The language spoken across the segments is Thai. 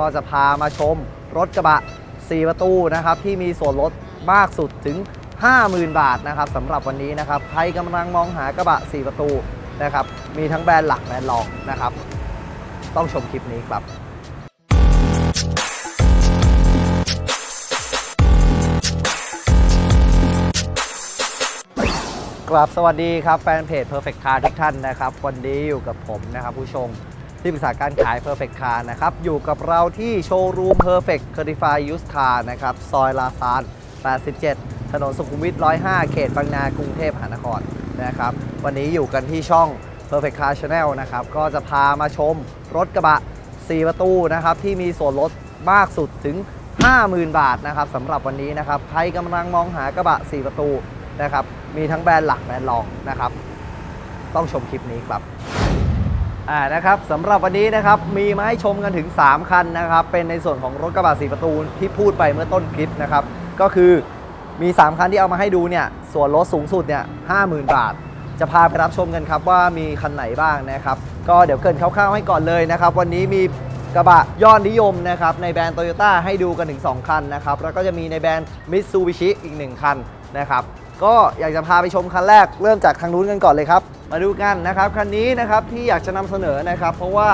ก็จะพามาชมรถกระบะ 4 ประตูนะครับที่มีส่วนลดมากสุดถึง 50,000 บาทนะครับสำหรับวันนี้นะครับใครกำลังมองหากระบะ 4 ประตูนะครับมีทั้งแบรนด์หลักแบรนด์รองนะครับ ต้องชมคลิปนี้ครับกราบสวัสดีครับแฟนเพจ Perfect Car ทุกท่านนะครับ วันนี้อยู่กับผมนะครับผู้ชม ที่ปรึกษาการขาย Perfect Car นะครับ อยู่กับเราที่โชว์รูม Perfect Certified Used Car นะครับ ซอยลาซาน 87 ถนนสุขุมวิท 105 เขตบางนา กรุงเทพมหานครนะครับ วันนี้อยู่กันที่ช่อง Perfect Car Channel นะครับ ก็จะพามาชมรถกระบะ 4 ประตูนะครับ ที่มีส่วนลดมากสุดถึง 50,000 บาทนะครับสำหรับวันนี้นะครับ ใครกำลังมองหากระบะ 4 ประตูนะครับ มีทั้งแบรนด์หลักแบรนด์รองนะครับ ต้องชมคลิปนี้ครับ อ่านะครับสำหรับวันนี้นะครับมีมาให้ชมกันถึง 3 คันนะครับ เป็นในส่วนของรถกระบะ4ประตูที่พูดไปเมื่อต้นคลิปนะครับ ก็คือมี 3 คันที่เอามาให้ดูเนี่ยส่วนลดสูงสุดเนี่ย50,000บาท จะพาไปรับชมกันครับว่ามีคันไหนบ้างนะครับ ก็เดี๋ยวเกินคร่าวๆให้ก่อนเลยนะครับ วันนี้มีกระบะยอดนิยมนะครับในแบรนด์โตโยต้าให้ดูกันถึง 2 คันนะครับแล้วก็จะมีในแบรนด์มิตซูบิชิอีก 1 คันนะครับก็อยากจะพาไปชมคันแรกเริ่มจากทางนู้นกันก่อนเลยครับ มาดูกันนะครับคันนี้นะครับที่อยากจะนำเสนอนะครับ เพราะว่า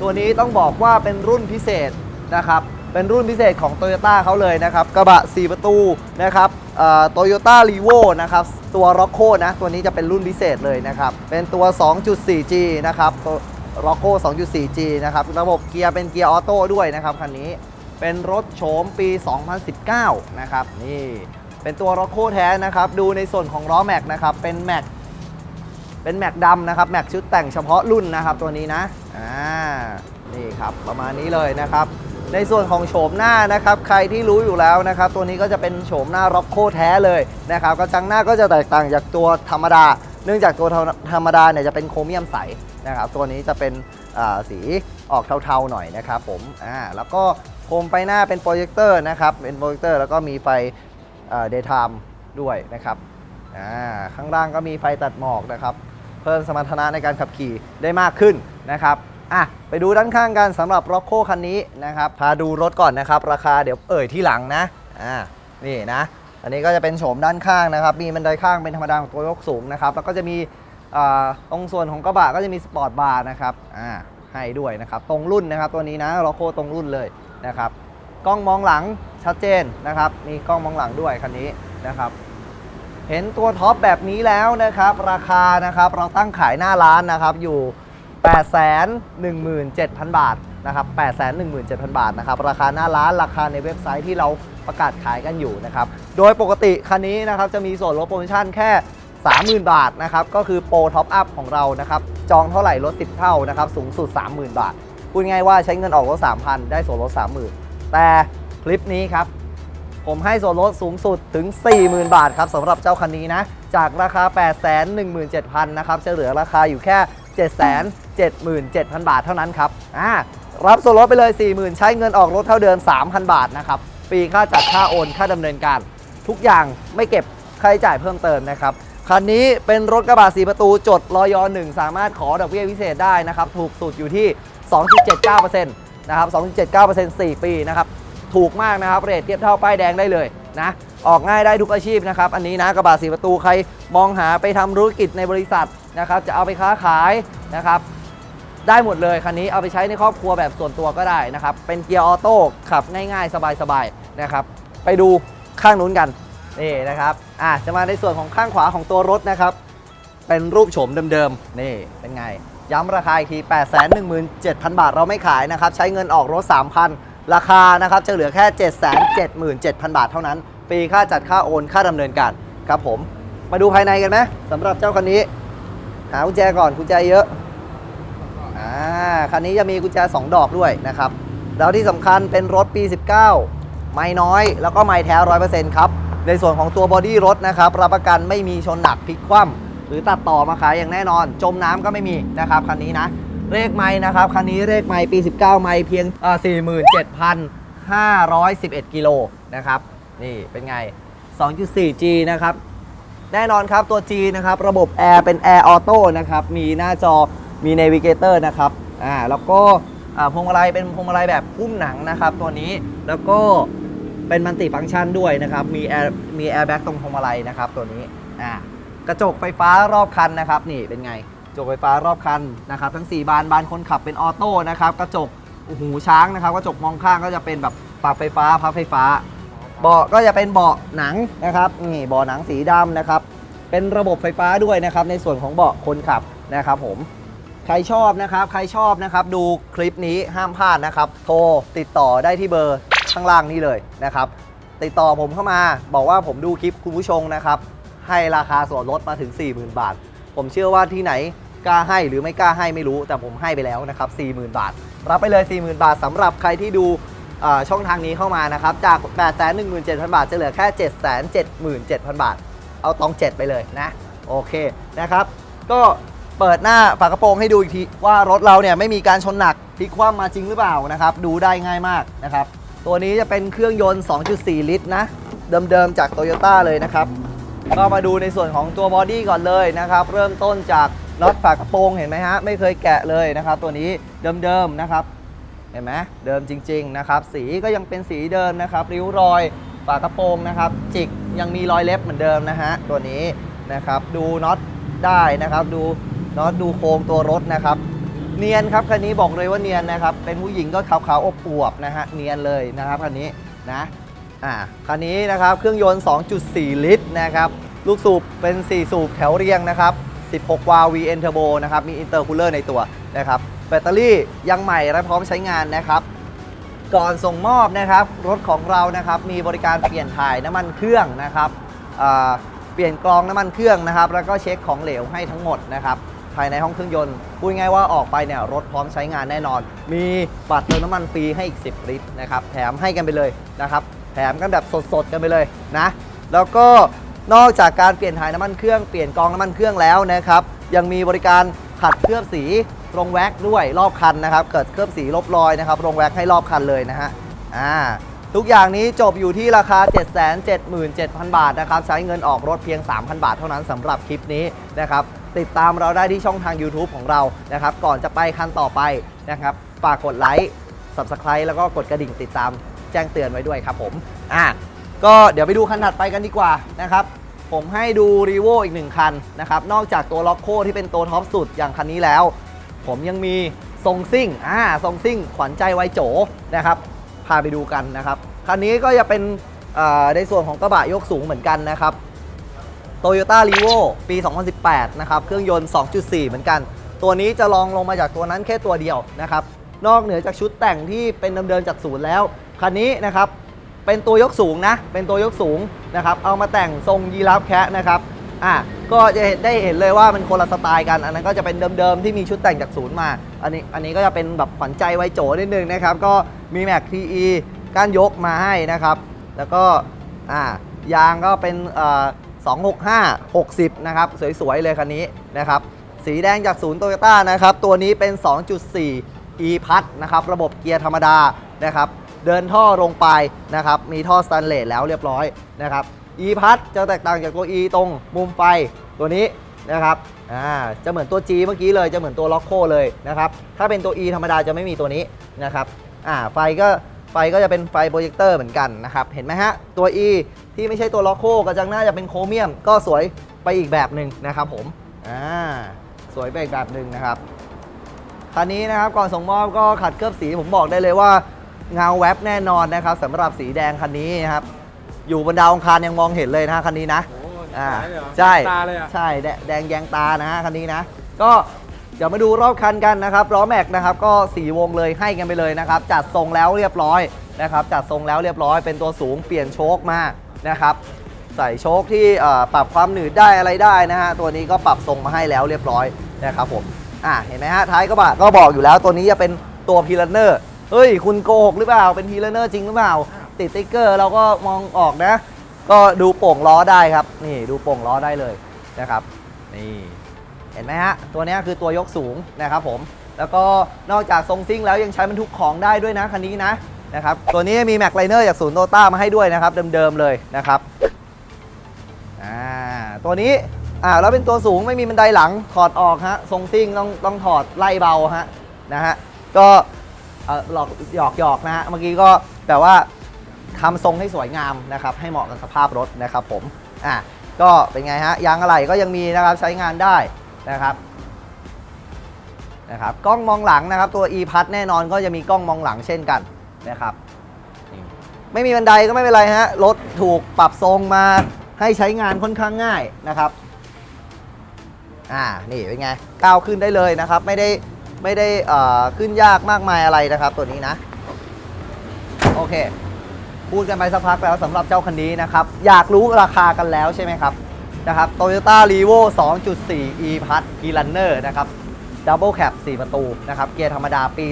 ตัวนี้ต้องบอกว่าเป็นรุ่นพิเศษนะครับเป็นรุ่นพิเศษของ t o y ยต้เขาเลยนะครับ กระบะ 4 ประตูนะครับโตโยต้ารีโวนะครับ ตัว r o c c o นะ ตัวนี้จะเป็นรุ่นพิเศษเลยนะครับ เป็นตัว 2.4G นะครับตัว r o c c o 2.4G นะครับ ระบบเกียร์เป็นเกียร์ออโต้ด้วยนะครับคันนี้เป็นรถโฉมปี 2019 นะครับ นี่ เป็นตัว r o c c o แท้นะครับ ดูในส่วนของล้อแม็กนะครับ เป็นแม็ก เป็นแม็กดำนะครับแม็กชุดแต่งเฉพาะรุ่นนะครับตัวนี้นะอ่านี่ครับประมาณนี้เลยนะครับ ในส่วนของโฉมหน้านะครับใครที่รู้อยู่แล้วนะครับ ตัวนี้ก็จะเป็นโฉมหน้าร็อกโคแท้เลยนะครับกระจังหน้าก็จะแตกต่างจากตัวธรรมดา เนื่องจากตัวธรรมดาเนี่ยจะเป็นโครเมียมใสนะครับตัวนี้จะเป็นสีออกเทาๆหน่อยนะครับผมอ่าแล้วก็โคมไฟหน้าเป็นโปรเจคเตอร์นะครับเป็นโปรเจคเตอร์แล้วก็มีไฟเดย์ไทม์ด้วยนะครับอ่าข้างล่างก็มีไฟตัดหมอกนะครับ เพิ่มสมรรถนะในการขับขี่ได้มากขึ้นนะครับอะไปดูด้านข้างกันสำหรับ r o c c o คันนี้นะครับพาดูรถก่อนนะครับ ราคาเดี๋ยวเอ่ยที่หลังนะอ่านี่นะ อันนี้ก็จะเป็นโฉมด้านข้างนะครับ มีบันไดข้างเป็นธรรมดาของตัวยกสูงนะครับ แล้วก็จะมีอ่าตรงส่วนของกระบะก็จะมีสปอร์ตบาร์นะครับอ่าให้ด้วยนะครับ ตรงรุ่นนะครับตัวนี้นะ r o c c o ตรงรุ่นเลยนะครับ กล้องมองหลังชัดเจนนะครับ มีกล้องมองหลังด้วยคันนี้นะครับ เห็นตัวท็อปแบบนี้แล้วนะครับ ราคานะครับเราตั้งขายหน้าร้านนะครับอยู่ 817,000 บาทนะครับ817,000 บาทนะครับราคาหน้าร้านราคาในเว็บไซต์ที่เราประกาศขายกันอยู่นะครับโดยปกติคันนี้นะครับจะมีส่วนลดโปรโมชั่นแค่ 30,000 บาทนะครับก็คือโปรท็อปอัพของเรานะครับจองเท่าไหร่ลด 10 เท่านะครับสูงสุด 30,000 บาทพูดง่ายว่าใช้เงินออกรถ3,000 ได้ส่วนลด 30,000 แต่คลิปนี้ครับ ผมให้ส่วนลดสูงสุดถึง 40,000 บาทครับสำหรับเจ้าคันนี้นะ จากราคา 817,000 นะครับจะเหลือราคาอยู่แค่ 777,000 บาทเท่านั้นครับอ่ารับส่วนลดไปเลย 40,000 ใช้เงินออกรถเท่าเดิม 3,000 บาทนะครับฟรีค่าจัดค่าโอนค่าดำเนินการ ทุกอย่างไม่เก็บค่าใช้จ่ายเพิ่มเติมนะครับคันนี้เป็นรถกระบะสีประตูจดรอยอ1สามารถขอดอกเบี้ยพิเศษได้นะครับ ถูกสุดอยู่ที่ 2.79%นะครับ 2.79% 4 ปีนะครับ ถูกมากนะครับ เรทเทียบเท่าป้ายแดงได้เลยนะออกง่ายได้ทุกอาชีพนะครับ อันนี้นะกระบะสีประตูใครมองหาไปทำธุรกิจในบริษัทนะครับ จะเอาไปค้าขายนะครับ ได้หมดเลยคันนี้เอาไปใช้ในครอบครัวแบบส่วนตัวก็ได้นะครับ เป็นเกียร์ออโต้ขับง่ายๆ สบายๆนะครับ ไปดูข้างนู้นกันนี่นะครับอะจะมาในส่วนของข้างขวาของตัวรถนะครับ เป็นรูปโฉมเดิมๆนี่เป็นไง ย้ำราคาอีกที 817,000 บาทเราไม่ขายนะครับ ใช้เงินออกรถ 3,000 ราคานะครับจะเหลือแค่ 777,000 บาทเท่านั้นฟรีค่าจัดค่าโอนค่าดำเนินการครับผมมาดูภายในกันไหมสำหรับเจ้าคันนี้ หากุญแจก่อนกุญแจเยอะอ่าคันนี้จะมีกุญแจ 2 ดอกด้วยนะครับแล้วที่สำคัญเป็นรถปี 19 ไม่น้อย แล้วก็ไม่แท้100%ครับในส่วนของตัวบอดี้รถนะครับรับประกันไม่มีชนหนักพลิกคว่ำหรือตัดต่อมาขายอย่างแน่นอน จมน้ำก็ไม่มีนะครับคันนี้นะ เลขไม้นะครับ คันนี้เลขไม้ปี 19 ไม้เพียง47,511 กิโลนะครับ นี่เป็นไง 2.4G นะครับ แน่นอนครับตัว G นะครับ ระบบแอร์เป็นแอร์ออโต้นะครับ มีหน้าจอมี Navigator นะครับ อ่า แล้วก็อ่าพวงมาลัยเป็นพวงมาลัยแบบหุ้มหนังนะครับ ตัวนี้ แล้วก็เป็นมัลติฟังก์ชันด้วยนะครับ มีแอร์มีแอร์แบ็กตรงพวงมาลัยนะครับ ตัวนี้ อ่า กระจกไฟฟ้ารอบคันนะครับ นี่เป็นไง จกไฟฟ้ารอบคันนะครับทั้ง 4 บานบานคนขับเป็นออโต้นะครับกระจกหูช้างนะครับกระจกมองข้างก็จะเป็นแบบปรับไฟฟ้าพับไฟฟ้า เบาะก็จะเป็นเบาะหนังนะครับนี่เบาะหนังสีดำนะครับเป็นระบบไฟฟ้าด้วยนะครับในส่วนของเบาะคนขับนะครับผมใครชอบนะครับ ใครชอบนะครับ ดูคลิปนี้ห้ามพลาดนะครับ โทรติดต่อได้ที่เบอร์ข้างล่างนี้เลยนะครับ ติดต่อผมเข้ามาบอกว่าผมดูคลิปคุณผู้ชมนะครับ ให้ราคาส่วนลดมาถึง 40,000 บาท ผมเชื่อว่าที่ไหนกล้าให้หรือไม่กล้าให้ไม่รู้ แต่ผมให้ไปแล้วนะครับ40,000 บาท รับไปเลย 40,000 บาทสำหรับใครที่ดูช่องทางนี้เข้ามานะครับ จาก 817,000 บาท จะเหลือแค่ 777,000 บาท เอาตอง 7 ไปเลยนะ โอเคนะครับ ก็เปิดหน้าฝากระโปรงให้ดูอีกที ว่ารถเราเนี่ยไม่มีการชนหนักพลิกคว่ำมาจริงหรือเปล่านะครับ ดูได้ง่ายมากนะครับ ตัวนี้จะเป็นเครื่องยนต์ 2.4 ลิตรนะ เดิมๆจากโตโยต้าเลยนะครับ ก็มาดูในส่วนของตัวบอดี้ก่อนเลยนะครับ เริ่มต้นจากน็อตฝากระโปรงเห็นไหมฮะ ไม่เคยแกะเลยนะครับ ตัวนี้เดิมๆนะครับ เห็นไหมเดิมจริง ๆ นะครับ สีก็ยังเป็นสีเดิมนะครับ ริ้วรอยฝากระโปรงนะครับ จิกยังมีรอยเล็บเหมือนเดิมนะฮะตัวนี้นะครับ ดูน็อตได้นะครับ ดูน็อตดูโครงตัวรถนะครับ เนียนครับคันนี้บอกเลยว่าเนียนนะครับ เป็นผู้หญิงก็ขาวๆอบอวบนะฮะเนียนเลยนะครับคันนี้นะ อ่าคันนี้นะครับเครื่องยนต์ 2.4 ลิตรนะครับลูกสูบเป็น 4 สูบแถวเรียงนะครับ 16 วาล์ว VN Turbo นะครับมีอินเตอร์คูลเลอร์ในตัวนะครับแบตเตอรี่ยังใหม่และพร้อมใช้งานนะครับก่อนส่งมอบนะครับรถของเรานะครับมีบริการเปลี่ยนถ่ายน้ำมันเครื่องนะครับเปลี่ยนกรองน้ำมันเครื่องนะครับ แล้วก็เช็คของเหลวให้ทั้งหมดนะครับภายในห้องเครื่องยนต์พูดง่ายว่าออกไปเนี่ยรถพร้อมใช้งานแน่นอน มีบัตรเติมน้ำมันฟรีให้อีก 10 ลิตรนะครับแถมให้กันไปเลยนะครับ มกันแบบสดๆกันไปเลยนะ แล้วก็นอกจากการเปลี่ยนถ่ายน้ำมันเครื่องเปลี่ยนกองน้ำมันเครื่องแล้วนะครับยังมีบริการขัดเคลือบสีโรงแว็กด้วยรอบคันนะครับ เกิดเคลือบสีลบรอยนะครับโรงแว็กให้รอบคันเลยนะฮะอ่าทุกอย่างนี้จบอยู่ที่ราคา 777,000 บาทนะครับ ใช้เงินออกรถเพียง 3,000 บาทเท่านั้นสำหรับคลิปนี้นะครับ ติดตามเราได้ที่ช่องทาง YouTube ของเรานะครับ ก่อนจะไปคันต่อไปนะครับ ฝากกดไลค์ Subscribe แล้วก็กดกระดิ่งติดตาม แจ้งเตือนไว้ด้วยครับผมอ่าก็เดี๋ยวไปดูคันถัดไปกันดีกว่านะครับผมให้ดูรีโวอีกหนึ่งคันนะครับนอกจากตัวล็อกโคที่เป็นตัวท็อปสุดอย่างคันนี้แล้ว ผมยังมีทรงซิ่งอ่าทรงซิ่งขวัญใจไวโจนะครับพาไปดูกันนะครับคันนี้ก็จะเป็นอ่อในส่วนของกระบะยกสูงเหมือนกันนะครับ Toyota r e v o ปี 2018 นะครับ เครื่องยนต์ 2.4 เหมือนกัน ตัวนี้จะลองลงมาจากตัวนั้นแค่ตัวเดียวนะครับ นอกเหนือจากชุดแต่งที่เป็นเดิมๆจากศูนย์แล้ว คันนี้นะครับเป็นตัวยกสูงนะ เป็นตัวยกสูงนะครับ เอามาแต่งทรงยีราฟแคะนะครับอะก็จะเห็นได้เห็นเลยว่ามันคนละสไตล์กัน อันนั้นก็จะเป็นเดิมๆที่มีชุดแต่งจากศูนย์มา อันนี้อันนี้ก็จะเป็นแบบขวัญใจไวโจนิดนึงนะครับ ก็มีแม็กทีอีก้านยกมาให้นะครับ แล้วก็อ่ายางก็เป็นเอ่อ265 60 นะครับ สวยๆ เลยคันนี้นะครับ สีแดงจากศูนย์โตโยต้านะครับ ตัวนี้เป็น 2.4 e พัดนะครับ ระบบเกียร์ธรรมดานะครับ เดินท่อลงไปนะครับ มีท่อสแตนเลสแล้วเรียบร้อยนะครับ e พัดจะแตกต่างจากตัว e ตรงมุมไฟตัวนี้นะครับอ่าจะเหมือนตัว G เมื่อกี้เลยจะเหมือนตัวล็อกโคเลยนะครับ ถ้าเป็นตัว e ธรรมดาจะไม่มีตัวนี้นะครับอ่าไฟก็ไฟก็จะเป็นไฟโปรเจคเตอร์เหมือนกันนะครับ เห็นไหมฮะ ตัว E ที่ไม่ใช่ตัวล็อกโคกระจังหน้าจะเป็นโครเมียม ก็สวยไปอีกแบบหนึ่งนะครับผมอ่าสวยไปอีกแบบหนึ่งนะครับคันนี้นะครับก่อนส่งมอบก็ขัดเคลือบสีผมบอกได้เลยว่า เงาแวบแน่นอนนะครับสำหรับสีแดงคันนี้นะครับ อยู่บนดาวองคารยังมองเห็นเลยนะฮะคันนี้นะโอ้ยอ่าสวยเลยเหรอใช่ตาเลยอะใช่แดแดงแยงตานะฮะคันนี้นะ ก็เดี๋ยวมาดูรอบคันกันนะครับล้อแม็กนะครับก็สีวงเลยให้กันไปเลยนะครับ จัดทรงแล้วเรียบร้อยนะครับ จัดทรงแล้วเรียบร้อยเป็นตัวสูงเปลี่ยนโชคมานะครับ ใส่โชคที่เอ่อปรับความหนืดได้อะไรได้นะฮะตัวนี้ก็ปรับทรงมาให้แล้วเรียบร้อยนะครับผมอะเห็นไหมฮะท้ายกระบะก็บอกอยู่แล้วตัวนี้จะเป็นตัวพีลันเนอร์ เฮ้ย คุณโกหกหรือเปล่า เป็นพีลเนอร์จริงหรือเปล่า ติดติ๊กเกอร์เราก็มองออกนะ ก็ดูโป่งล้อได้ครับ นี่ดูโป่งล้อได้เลยนะครับ นี่เห็นไหมฮะ ตัวนี้คือตัวยกสูงนะครับผม แล้วก็นอกจากทรงซิ่งแล้วยังใช้บรรทุกของได้ด้วยนะคันนี้นะนะครับ ตัวนี้มีแม็กไลเนอร์จากศูนย์โตต้ามาให้ด้วยนะครับ เดิมๆเลยนะครับอ่าตัวนี้อ่าแล้วเป็นตัวสูงไม่มีบันไดหลังถอดออกฮะทรงซิ่งต้องต้องถอดไล่เบาฮะนะฮะก็ เออหลอกหยอกหยอกนะฮะเมื่อกี้ก็แต่ว่าทำทรงให้สวยงามนะครับ ให้เหมาะกับสภาพรถนะครับผมอะก็เป็นไงฮะยางอะไหล่ก็ยังมีนะครับใช้งานได้นะครับนะครับกล้องมองหลังนะครับ ตัว e p a s แน่นอนก็จะมีกล้องมองหลังเช่นกันนะครับไม่มีบันไดก็ไม่เป็นไรฮะรถถูกปรับทรงมาให้ใช้งานค่อนข้างง่ายนะครับอ่านี่เป็นไงก้าวขึ้นได้เลยนะครับ ไม่ได้ ไม่ได้ขึ้นยากมากมายอะไรนะครับตัวนี้นะ โอเค พูดกันไปสักพักแล้วสำหรับเจ้าคันนี้นะครับ อยากรู้ราคากันแล้วใช่ไหมครับนะครับ Toyota r e v o 2.4 e p a s g r u n n e r นะครับ Double Cab 4 ประตูนะครับ เกียร์ธรรมดาปี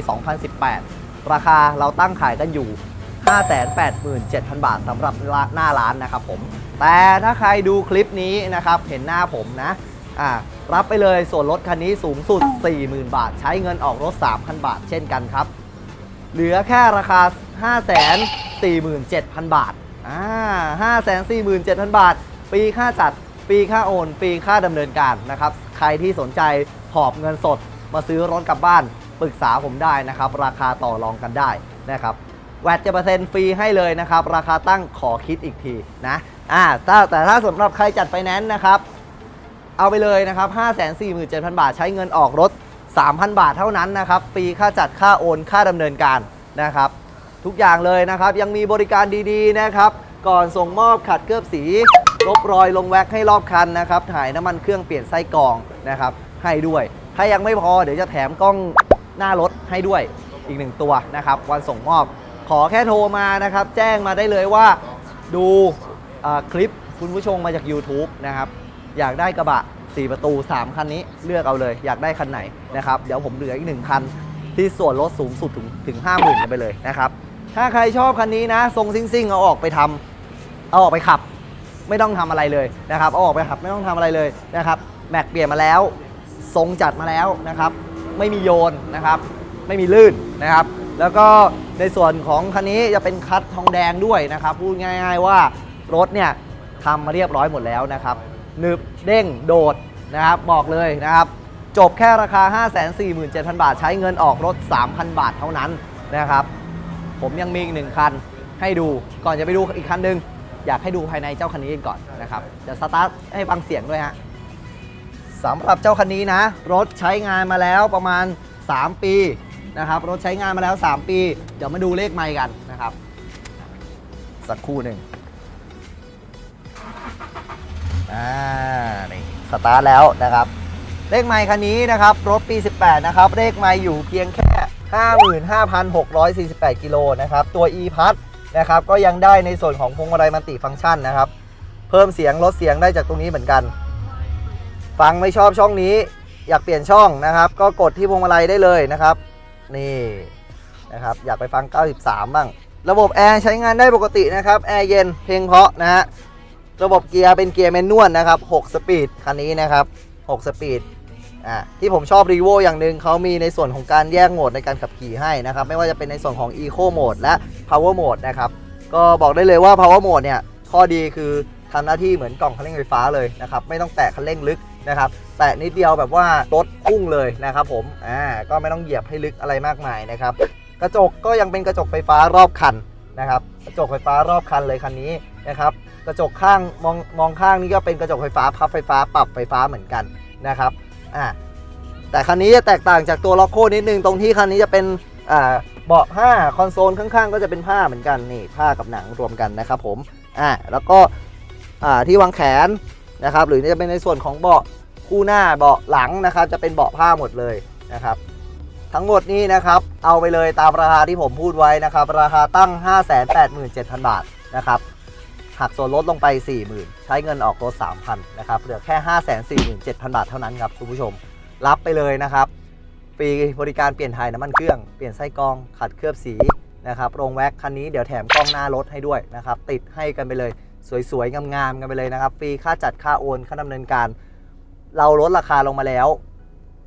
2018 ราคาเราตั้งขายกันอยู่ 587,000 บาทสำหรับหน้าร้านนะครับผม แต่ถ้าใครดูคลิปนี้นะครับ เห็นหน้าผมนะ อ่ารับไปเลยส่วนลดคันนี้สูงสุด 40,000 บาท ใช้เงินออกรถ 3,000 บาท เช่นกันครับ เหลือแค่ราคา 547,000 บาทอ่า547,000 บาทฟรีค่าจัดฟรีค่าโอนฟรีค่าดำเนินการนะครับ ใครที่สนใจหอบเงินสดมาซื้อรถกลับบ้านปรึกษาผมได้นะครับ ราคาต่อรองกันได้นะครับแวดจะเปอร์เซ็นต์ฟรีให้เลยนะครับ ราคาตั้งขอคิดอีกทีนะอ่าแต่ถ้าสำหรับใครจัดไฟแนนซ์นะครับ เอาไปเลยนะครับ 547,000 บาท ใช้เงินออกรถ 3,000 บาทเท่านั้นนะครับฟรีค่าจัดค่าโอนค่าดำเนินการนะครับ ทุกอย่างเลยนะครับ ยังมีบริการดีๆนะครับ ก่อนส่งมอบขัดเคลือบสีลบรอยลงแว็กให้รอบคันนะครับ ถ่ายน้ำมันเครื่องเปลี่ยนไส้กรองนะครับ ให้ด้วย ถ้ายังไม่พอเดี๋ยวจะแถมกล้องหน้ารถให้ด้วยอีกหนึ่งตัวนะครับ วันส่งมอบขอแค่โทรมานะครับ แจ้งมาได้เลยว่าดูคลิปคุณผู้ชมมาจาก YouTube นะครับ อยากได้กระบะ 4 ประตู 3 คันนี้เลือกเอาเลย อยากได้คันไหนนะครับเดี๋ยวผมเหลืออีก1คัน ที่ส่วนลดสูงสุดถึงถึง50,000กันไปเลยนะครับถ้าใครชอบคันนี้นะ ทรงซิ่งๆ เอาออกไปทำเอาออกไปขับ ไม่ต้องทำอะไรเลยนะครับเอาออกไปขับไม่ต้องทำอะไรเลยนะครับแม็กเปลี่ยนมาแล้ว ทรงจัดมาแล้วนะครับ ไม่มีโยนนะครับไม่มีลื่นนะครับ แล้วก็ในส่วนของคันนี้จะเป็นคัดทองแดงด้วยนะครับ พูดง่าย ๆว่ารถเนี่ยทำมาเรียบร้อยหมดแล้วนะครับ หนึบเด้งโดดนะครับบอกเลยนะครับ จบแค่ราคา 547,000 บาท ใช้เงินออกรถ 3,000 บาทเท่านั้นนะครับ ผมยังมีอีกหนึ่งคันให้ดูก่อนจะไปดูอีกคันหนึ่งอยากให้ดูภายในเจ้าคันนี้ก่อนนะครับจะสตาร์ทให้ฟังเสียงด้วยฮะสำหรับเจ้าคันนี้นะ รถใช้งานมาแล้วประมาณ 3 ปีนะครับรถใช้งานมาแล้ว 3 ปี เดี๋ยวมาดูเลขไมค์กันนะครับ สักครู่หนึ่ง อ่านี่สตาร์ทแล้วนะครับ เลขไมค์คันนี้นะครับ รถปี 18 นะครับ เลขไมค์อยู่เพียงแค่ 55,648 กิโลนะครับ ตัว e p a s นะครับ ก็ยังได้ในส่วนของพวงมาลัยมัลติฟังก์ชันนะครับ เพิ่มเสียงลดเสียงได้จากตรงนี้เหมือนกัน ฟังไม่ชอบช่องนี้ อยากเปลี่ยนช่องนะครับ ก็กดที่พวงมาลัยได้เลยนะครับ นี่นะครับ อยากไปฟัง 93 บ้าง ระบบแอร์ใช้งานได้ปกตินะครับ แอร์เย็น เพลงเพราะนะฮะ ระบบเกียร์เป็นเกียร์แมนนวลนะครับ 6 สปีดคันนี้นะครับ 6 สปีดอ่าที่ผมชอบ r ีโวอย่างหนึ่งเขามีในส่วนของการแยกโหมดในการขับขี่ให้นะครับ ไม่ว่าจะเป็นในส่วนของ Eco Mode และ Power Mode นะครับ ก็บอกได้เลยว่า Power Mode เนี่ย ข้อดีคือทำหน้าที่เหมือนกล่องคันเร่งไฟฟ้าเลยนะครับ ไม่ต้องแตะคันเร่งลึกนะครับ แตะนิดเดียวแบบว่ารถพุ่งเลยนะครับผมอ่าก็ไม่ต้องเหยียบให้ลึกอะไรมากมายนะครับ กระจกก็ยังเป็นกระจกไฟฟ้ารอบคันนะครับ กระจกไฟฟ้ารอบคันเลยคันนี้นะครับ กระจกข้างมองมองข้างนี่ก็เป็นกระจกไฟฟ้าพับไฟฟ้าปรับไฟฟ้าเหมือนกันนะครับอ่าแต่คันนี้จะแตกต่างจากตัวล็อกโคนิดนึงตรงที่คันนี้จะเป็นอ่าเบาะผ้าคอนโซลข้างๆ ก็จะเป็นผ้าเหมือนกันนี่ผ้ากับหนังรวมกันนะครับผมอ่าแล้วก็อ่าที่วางแขนนะครับหรือจะเป็นในส่วนของเบาะคู่หน้าเบาะหลังนะครับ จะเป็นเบาะผ้าหมดเลยนะครับ ทั้งหมดนี้นะครับเอาไปเลยตามราคาที่ผมพูดไว้นะครับ ราคาตั้ง 587,000 บาทนะครับ หักส่วนลดลงไป 40,000 ใช้เงินออกรถ3,000นะครับเหลือแค่ 547,000 บาทเท่านั้นครับคุณผู้ชม รับไปเลยนะครับฟรีบริการเปลี่ยนถ่ายน้ำมันเครื่องเปลี่ยนไส้กรอง ขัดเคลือบสีนะครับโรงแว็กคันนี้เดี๋ยวแถมกล้องหน้ารถให้ด้วยนะครับติดให้กันไปเลย สวยๆงามๆกันไปเลยนะครับฟรีค่าจัดค่าโอนค่าดำเนินการ เราลดราคาลงมาแล้ว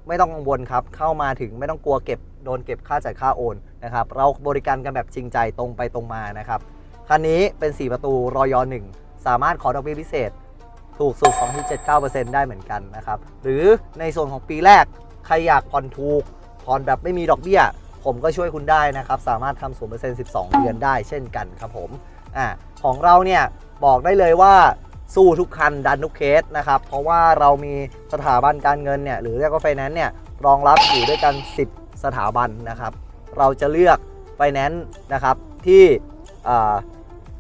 ไม่ต้องกังวลครับเข้ามาถึงไม่ต้องกลัวเก็บโดนเก็บค่าจัดค่าโอนนะครับเราบริการกันแบบจริงใจตรงไปตรงมานะครับ คันนี้เป็น 4 ประตูรอยหนึ่งสามารถขอดอกเบี้ยพิเศษ ถูกสุด 2.79%ได้เหมือนกันนะครับ หรือในส่วนของปีแรก ใครอยากผ่อนถูกผ่อนแบบไม่มีดอกเบี้ย ผมก็ช่วยคุณได้นะครับ สามารถทำศูนย์เปอร์เซ็นต์สิบสองเดือนได้เช่นกันครับผมอ่าของเราเนี่ยบอกได้เลยว่าสู้ทุกคันดันทุกเคสนะครับ เพราะว่าเรามีสถาบันการเงินเนี่ยหรือเรียกว่าไฟแนนซ์เนี่ยรองรับอยู่ด้วยกัน 10 สถาบันนะครับ เราจะเลือกไฟแนนซ์นะครับที่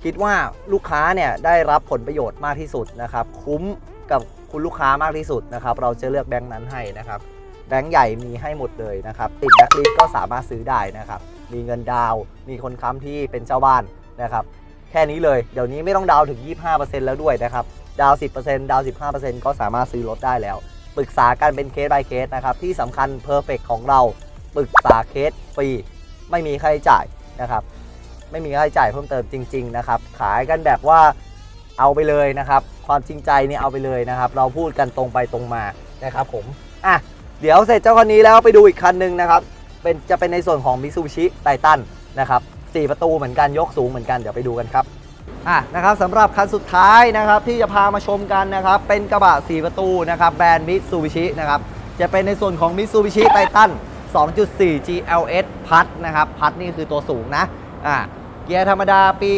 คิดว่าลูกค้าเนี่ยได้รับผลประโยชน์มากที่สุดนะครับ คุ้มกับคุณลูกค้ามากที่สุดนะครับ เราจะเลือกแบงค์นั้นให้นะครับ แบงค์ใหญ่มีให้หมดเลยนะครับ ติดแบ็คลิสก็สามารถซื้อได้นะครับ มีเงินดาว มีคนค้ำที่เป็นเจ้าบ้านนะครับ แค่นี้เลย เดี๋ยวนี้ไม่ต้องดาวน์ถึง 25%แล้วด้วยนะครับ ดาวน์10%ดาวน์15%ก็สามารถซื้อรถได้แล้ว ปรึกษากันเป็นเคส by เคสนะครับ ที่สำคัญ Perfect ของเรา ปรึกษาเคสฟรี ไม่มีค่าใช้จ่ายนะครับ ไม่มีค่าใช้จ่ายเพิ่มเติมจริง ๆ นะครับ ขายกันแบบว่าเอาไปเลยนะครับ ความจริงใจนี่เอาไปเลยนะครับ เราพูดกันตรงไปตรงมานะครับผมอะเดี๋ยวเสร็จเจ้าคันนี้แล้วไปดูอีกคันหนึ่งนะครับเป็นจะเป็นในส่วนของ Mitsubishi Titan นะครับ4ประตูเหมือนกันยกสูงเหมือนกันเดี๋ยวไปดูกันครับอะนะครับสำหรับคันสุดท้ายนะครับที่จะพามาชมกันนะครับเป็นกระบะ 4 ประตูนะครับแบรนด์ Mitsubishi นะครับจะเป็นในส่วนของ Mitsubishi Titan 2.4 GLS พัดนะครับพัดนี่คือตัวสูงนะอะ เกียร์ธรรมดาปี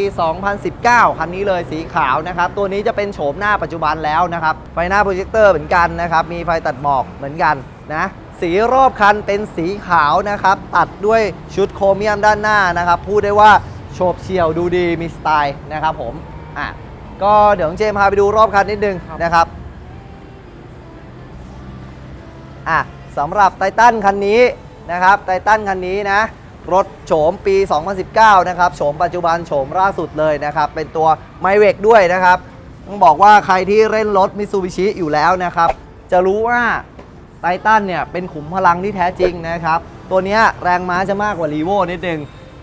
2019 คันนี้เลยสีขาวนะครับ ตัวนี้จะเป็นโฉมหน้าปัจจุบันแล้วนะครับ ไฟหน้าโปรเจคเตอร์เหมือนกันนะครับ มีไฟตัดหมอกเหมือนกันนะ สีรอบคันเป็นสีขาวนะครับ ตัดด้วยชุดโครเมียมด้านหน้านะครับ พูดได้ว่าโฉบเฉี่ยวดูดีมีสไตล์นะครับผม อะ ก็เดี๋ยวเจมส์พาไปดูรอบคันนิดนึงนะครับ อะสำหรับไททันคันนี้นะครับ ไททันคันนี้นะ รถโฉมปี 2019 นะครับ โฉมปัจจุบันโฉมล่าสุดเลยนะครับ เป็นตัวไมเวกด้วยนะครับ ต้องบอกว่าใครที่เล่นรถมิซูบิชิอยู่แล้วนะครับ จะรู้ว่าไททันเนี่ยเป็นขุมพลังที่แท้จริงนะครับ ตัวนี้แรงม้าจะมากกว่ารีโวนิดนึง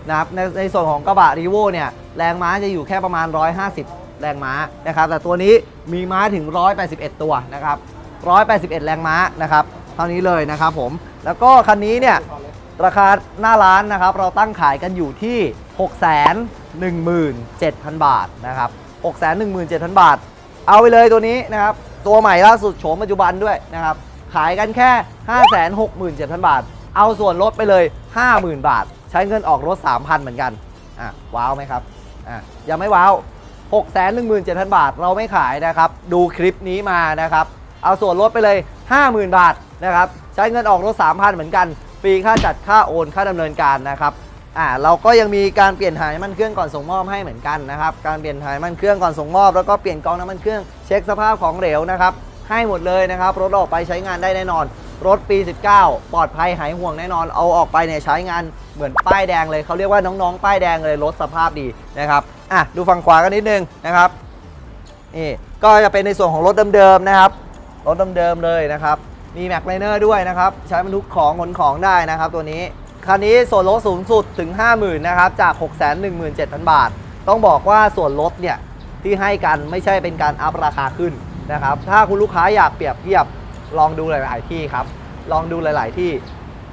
นะครับ ในในส่วนของกระบะรีโวเนี่ย แรงม้าจะอยู่แค่ประมาณ 150 แรงม้านะครับ แต่ตัวนี้มีม้าถึง 181 ตัวนะครับ 181 แรงม้านะครับ เท่านี้เลยนะครับผม แล้วก็คันนี้เนี่ย ราคาหน้าร้านนะครับ เราตั้งขายกันอยู่ที่ 617,000 บาทนะครับ 617,000 บาท เอาไปเลยตัวนี้นะครับ ตัวใหม่ล่าสุดโฉมปัจจุบันด้วยนะครับ ขายกันแค่ 567,000 บาท เอาส่วนลดไปเลย 50,000 บาท ใช้เงินออกรถ 3,000 เหมือนกัน อะ ว้าวไหมครับ อะ ยังไม่ว้าว 617,000 บาทเราไม่ขายนะครับ ดูคลิปนี้มานะครับ เอาส่วนลดไปเลย 50,000 บาทนะครับ ใช้เงินออกรถ 3,000 เหมือนกัน ฟรีค่าจัดค่าโอนค่าดำเนินการนะครับอ่าเราก็ยังมีการเปลี่ยนถ่ายมันเครื่องก่อนส่งมอบให้เหมือนกันนะครับการเปลี่ยนถ่ายมันเครื่องก่อนส่งมอบ แล้วก็เปลี่ยนกองน้ำมันเครื่องเช็คสภาพของเหลวนะครับให้หมดเลยนะครับรถออกไปใช้งานได้แน่นอน รถปี 19 ปลอดภัยหายห่วงแน่นอน เอาออกไปเนี่ยใช้งานเหมือนป้ายแดงเลยเขาเรียกว่าน้องๆ ป้ายแดงเลยรถสภาพดีนะครับอะดูฝั่งขวากันนิดนึงนะครับนี่ก็จะเป็นในส่วนของรถเดิมๆนะครับรถเดิมๆเลยนะครับ มีแม็กไลเนอร์ด้วยนะครับ ใช้บรรทุกของขนของได้นะครับ ตัวนี้ คันนี้ส่วนลดสูงสุดถึง 50,000นะครับ จาก 617,000 บาท ต้องบอกว่าส่วนลดเนี่ย ที่ให้กันไม่ใช่เป็นการอัพราคาขึ้นนะครับ ถ้าคุณลูกค้าอยากเปรียบเทียบ ลองดูหลาย ๆ ที่ครับ ลองดูหลาย ๆ ที่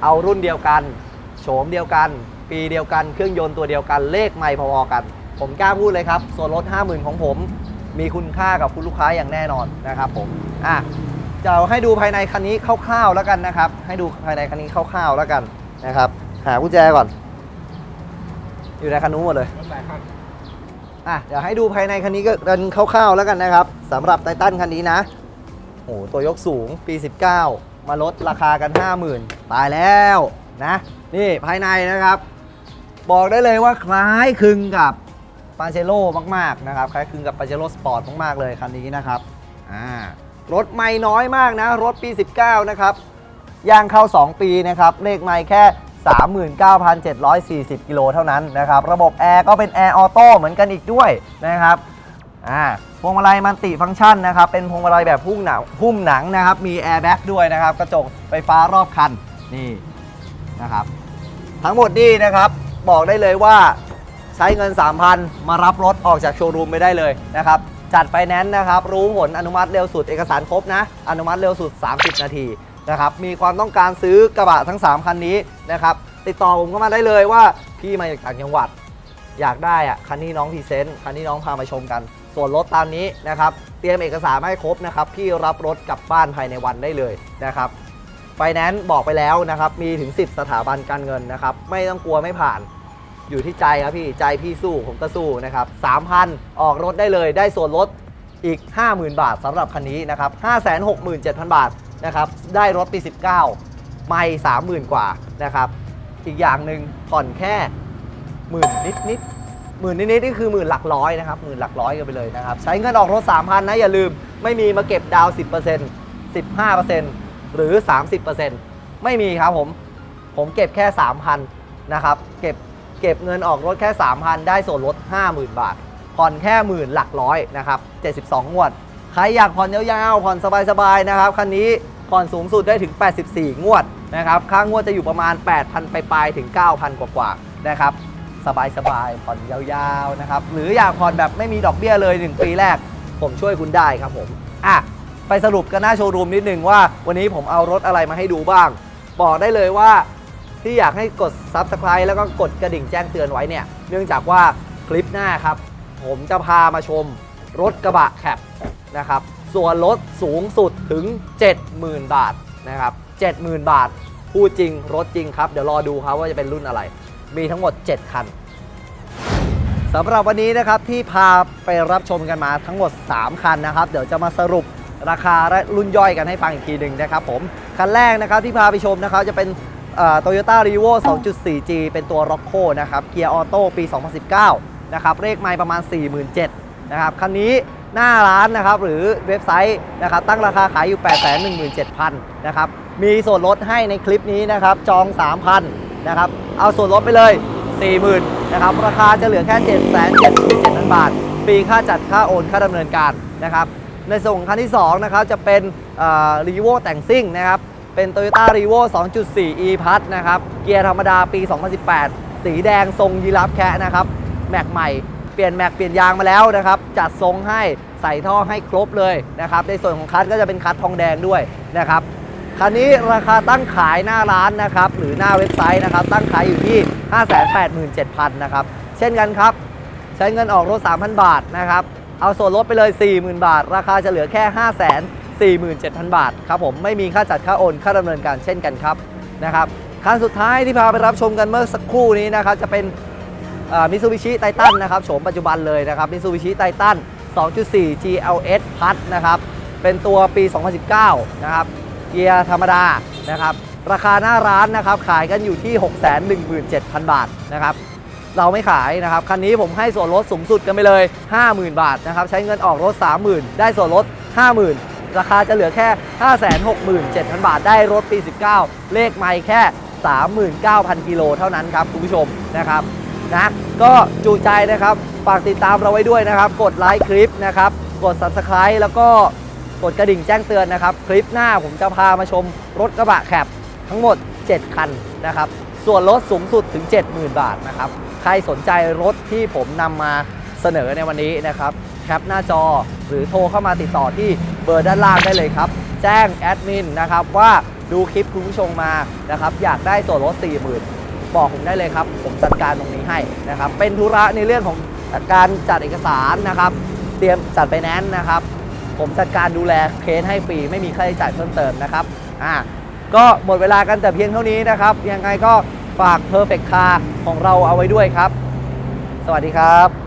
เอารุ่นเดียวกัน โฉมเดียวกัน ปีเดียวกัน เครื่องยนต์ตัวเดียวกัน เลขไม่พอๆกัน ผมกล้าพูดเลยครับ ส่วนลด 50,000 ของผม มีคุณค่ากับคุณลูกค้าอย่างแน่นอนนะครับผม อะ จะเอาให้ดูภายในคันนี้คร่าวๆแล้วกันนะครับ ให้ดูภายในคันนี้คร่าวๆแล้วกันนะครับ หากุญแจก่อน อยู่ในคันนู้นหมดเลยรถหลายคันอะเดี๋ยวให้ดูภายในคันนี้ก็กันคร่าวๆแล้วกันนะครับสำหรับไททันคันนี้นะโอ้โหตัวยกสูงปี 19 มาลดราคากัน 50,000 ตายแล้วนะ นี่ภายในนะครับ บอกได้เลยว่าคล้ายคลึงกับปาเจโร่มากๆนะครับ คล้ายคลึงกับปาเจโร่สปอร์ตมากๆเลยคันนี้นะครับอ่า รถไม่น้อยมากนะ รถปี 19 นะครับย่างเข้า 2 ปีนะครับ เลขไม่แค่ 39,740 กิโลเท่านั้นนะครับ ระบบแอร์ก็เป็นแอร์ออโต้เหมือนกันอีกด้วยนะครับอ่าพวงมาลัยมันติฟังก์ชันนะครับ เป็นพวงมาลัยแบบพุ่มหนังพุ่มหนังนะครับ มีแอร์แบ็กด้วยนะครับ กระจกไฟฟ้ารอบคัน นี่นะครับ ทั้งหมดนี่นะครับ บอกได้เลยว่าใช้เงิน 3,000 มารับรถออกจากโชว์รูมไปได้เลยนะครับ จัดไฟแนนซ์นะครับ รู้ผลอนุมัติเร็วสุดเอกสารครบนะ อนุมัติเร็วสุด 30 นาทีนะครับ มีความต้องการซื้อกระบะทั้ง 3 คันนี้นะครับ ติดต่อผมเข้ามาได้เลยว่าพี่มาจากต่างจังหวัด อยากได้อะคันนี้น้องพรีเซนต์คันนี้น้องพามาชมกัน ส่วนรถตามนี้นะครับ เตรียมเอกสารมาให้ครบนะครับ พี่รับรถกลับบ้านภายในวันได้เลยนะครับไฟแนนซ์บอกไปแล้วนะครับ มีถึง 10 สถาบันการเงินนะครับ ไม่ต้องกลัวไม่ผ่าน อยู่ที่ใจครับพี่ใจพี่สู้ผมก็สู้นะครับ3,000 ออกรถได้เลยได้ส่วนลดอีก 50,000 บาทสำหรับคันนี้นะครับ567,000 บาทนะครับได้รถปี 19 ไม่ 30,000 กว่านะครับ อีกอย่างหนึ่งผ่อนแค่หมื่นนิดนิดหมื่นนิดนิดนี่คือหมื่นหลักร้อยนะครับหมื่นหลักร้อยกันไปเลยนะครับ ใช้เงินออกรถ 3,000 นะ อย่าลืมไม่มีมาเก็บดาวน์10% 15%หรือ 30%ไม่มีครับผม ผมเก็บแค่ 3,000 นะครับ เก็บ เก็บเงินออกรถแค่ 3,000 ได้ส่วนลด 50,000 บาท ผ่อนแค่หมื่นหลักร้อยนะครับ 72 งวด ใครอยากผ่อนยาวๆ ผ่อนสบายๆ นะครับ คันนี้ผ่อนสูงสุดได้ถึง 84 งวดนะครับ ค่างวดจะอยู่ประมาณ 8,000ไปปลายๆ ถึง 9,000 กว่าๆ นะครับ สบายๆ ผ่อนยาวๆ นะครับ หรืออยากผ่อนแบบไม่มีดอกเบี้ยเลย 1 ปีแรก ผมช่วยคุณได้ครับผม อะ ไปสรุปกันหน้าโชว์รูมนิดนึงว่า วันนี้ผมเอารถอะไรมาให้ดูบ้าง บอกได้เลยว่า ที่อยากให้กด Subscribe แล้วก็กดกระดิ่งแจ้งเตือนไว้เนี่ย เนื่องจากว่าคลิปหน้าครับ ผมจะพามาชมรถกระบะแคปนะครับ ส่วนลดสูงสุดถึง 70,000 บาทนะครับ 70,000 บาทพูดจริงรถจริงครับ เดี๋ยวรอดูครับว่าจะเป็นรุ่นอะไร มีทั้งหมด 7 คันสำหรับวันนี้นะครับที่พาไปรับชมกันมาทั้งหมด 3 คันนะครับ เดี๋ยวจะมาสรุปราคาและรุ่นย่อยกันให้ฟังอีกทีหนึ่งนะครับผม คันแรกนะครับที่พาไปชมนะครับจะเป็น โตโยต้ารีโว 2.4G เป็นตัว r o c c o นะครับ เกียร์ออโต้ปี 2019 นะครับ เลขไมล์ประมาณ 47,000นะครับ คันนี้หน้าร้านนะครับ หรือเว็บไซต์นะครับ ตั้งราคาขายอยู่ 817,000 นะครับ มีส่วนลดให้ในคลิปนี้นะครับ จอง 3,000 นะครับ เอาส่วนลดไปเลย 40,000 นะครับ ราคาจะเหลือแค่ 777,000 บาท ฟรีค่าจัดค่าโอน ค่าดำเนินการนะครับ ในส่วนของคันที่2นะครับ จะเป็นรีโวแต่งซิ่งนะครับ เป็น Toyota r e v o 2.4 e p a s นะครับ เกียร์ธรรมดาปี 2018 สีแดงทรงยีราฟแคะนะครับ แม็กใหม่ เปลี่ยนแม็กเปลี่ยนยางมาแล้วนะครับ จัดทรงให้ใส่ท่อให้ครบเลยนะครับ ในส่วนของคัทก็จะเป็นคัททองแดงด้วยนะครับคันนี้ราคาตั้งขายหน้าร้านนะครับ หรือหน้าเว็บไซต์นะครับ ตั้งขายอยู่ที่ 587,000นะครับ เช่นกันครับ ใช้เงินออกรถ 3,000 บาทนะครับ เอาส่วนลดไปเลย 40,000 บาท ราคาจะเหลือแค่ 5 0 0 0 0 47,000 บาทครับผมไม่มีค่าจัดค่าโอนค่าดำเนินการเช่นกันครับนะครับคันสุดท้ายที่พาไปรับชมกันเมื่อสักครู่นี้นะครับจะเป็นมิซูบิชิไททันนะครับโฉมปัจจุบันเลยนะครับมิซูบิชิไททัน2.4 GLS Plus นะครับเป็นตัวปี 2019 นะครับเกียร์ธรรมดานะครับราคาหน้าร้านนะครับขายกันอยู่ที่ 617,000 บาทนะครับเราไม่ขายนะครับ คันนี้ผมให้ส่วนลดสูงสุดกันไปเลย 50,000 บาทนะครับ ใช้เงินออกรถ 30,000 ได้ส่วนลด 50,000 ราคาจะเหลือแค่ 567,000 บาทได้รถปี 19 เลขไม่แค่ 39,000 กิโลเท่านั้นครับคุณผู้ชมนะครับนะก็จูใจนะครับฝากติดตามเราไว้ด้วยนะครับ กดไลค์คลิปนะครับ กด Subscribe แล้วก็กดกระดิ่งแจ้งเตือนนะครับ คลิปหน้าผมจะพามาชมรถกระบะแคปทั้งหมด 7 คันนะครับ ส่วนลดสูงสุดถึง 70,000 บาทนะครับ ใครสนใจรถที่ผมนำมาเสนอในวันนี้นะครับ แคปหน้าจอ หรือโทรเข้ามาติดต่อที่เบอร์ด้านล่างได้เลยครับ แจ้งแอดมินนะครับว่าดูคลิปคุณผู้ชมมานะครับอยากได้ส่วนลด40,000 บอกผมได้เลยครับ ผมจัดการตรงนี้ให้นะครับ เป็นธุระในเรื่องของการจัดเอกสารนะครับ เตรียมจัดไปแนนนะครับ ผมจัดการดูแลเคสให้ฟรีไม่มีค่าใช้จ่ายเพิ่มเติมนะครับอ่าก็หมดเวลากันแต่เพียงเท่านี้นะครับ ยังไงก็ฝาก Perfect Car ของเราเอาไว้ด้วยครับ สวัสดีครับ